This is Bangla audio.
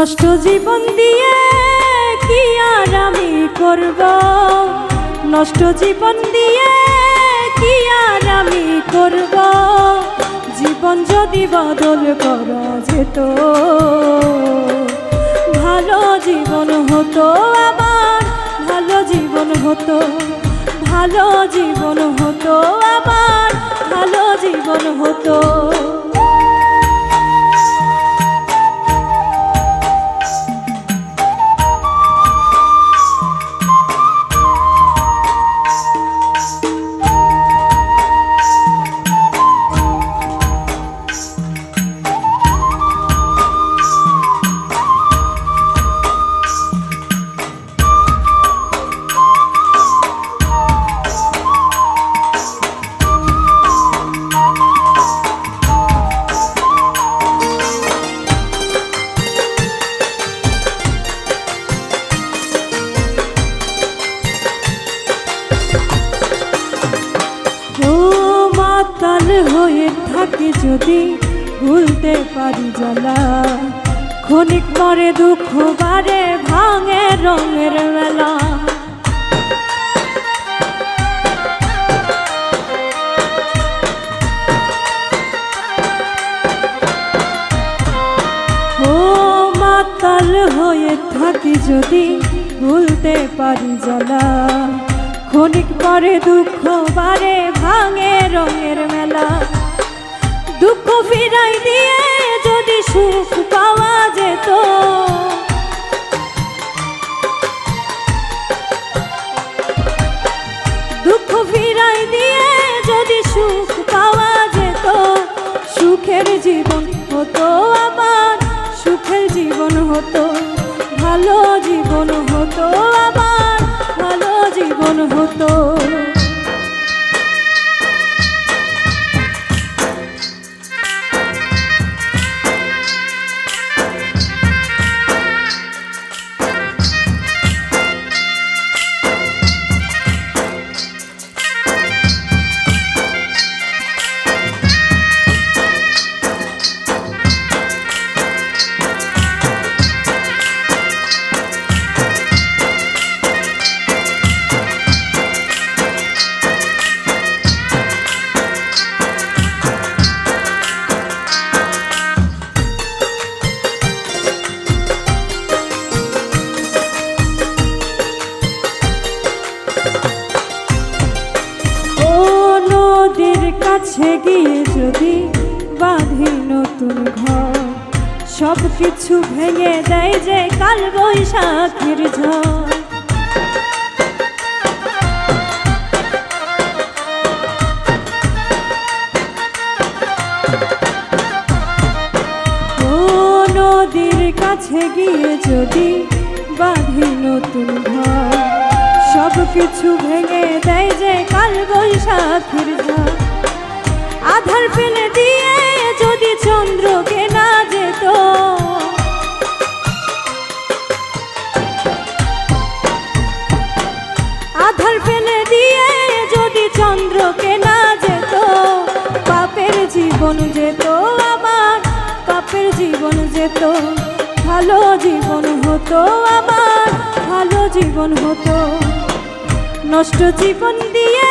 নষ্ট জীবন দিয়ে কি আর আমি করব? নষ্ট জীবন দিয়ে কি আর আমি করব? জীবন যদি বদল করা যেত, ভালো জীবন হতো আমার, ভালো জীবন হতো, ভালো জীবন হতো আমার, ভালো জীবন হতো। মাতাল হয়ে থাকে যদি ভুলতে পারি জ্বালা। ক্ষণিক পরে দুঃখ বারে ভাঙে রঙের মেলা। ও মাতাল হয়ে থাকি যদি ভুলতে পারি জ্বালা। ক্ষণিক পরে দুঃখ বারে ভাঙে দুঃখ দিয়ে যদি সুখ পাওয়া যেত। দুঃখ ফিরাই দিয়ে যদি সুখ পাওয়া যেত, সুখের জীবন হতো আমার, সুখের জীবন হতো, ভালো জীবন হতো আমার, ভালো জীবন হতো। কাছে গিয়ে যদি বাঁধি নতুন ঘর সব কিছু ভেঙে দেয় যে কাল বৈশাখের ঝড়। কাছে গিয়ে যদি বাঁধি নতুন ঘর সব কিছু ভেঙে দেয় যে কাল বৈশাখের ঝড়। আধার ফেলে দিয়ে যদি চন্দ্রকে না যেত। আধার ফেলে দিয়ে যদি চন্দ্রকে না যেত, পাপের জীবন যেত আমার, পাপের জীবন যেত, ভালো জীবন হতো আমার, ভালো জীবন হতো। নষ্ট জীবন দিয়ে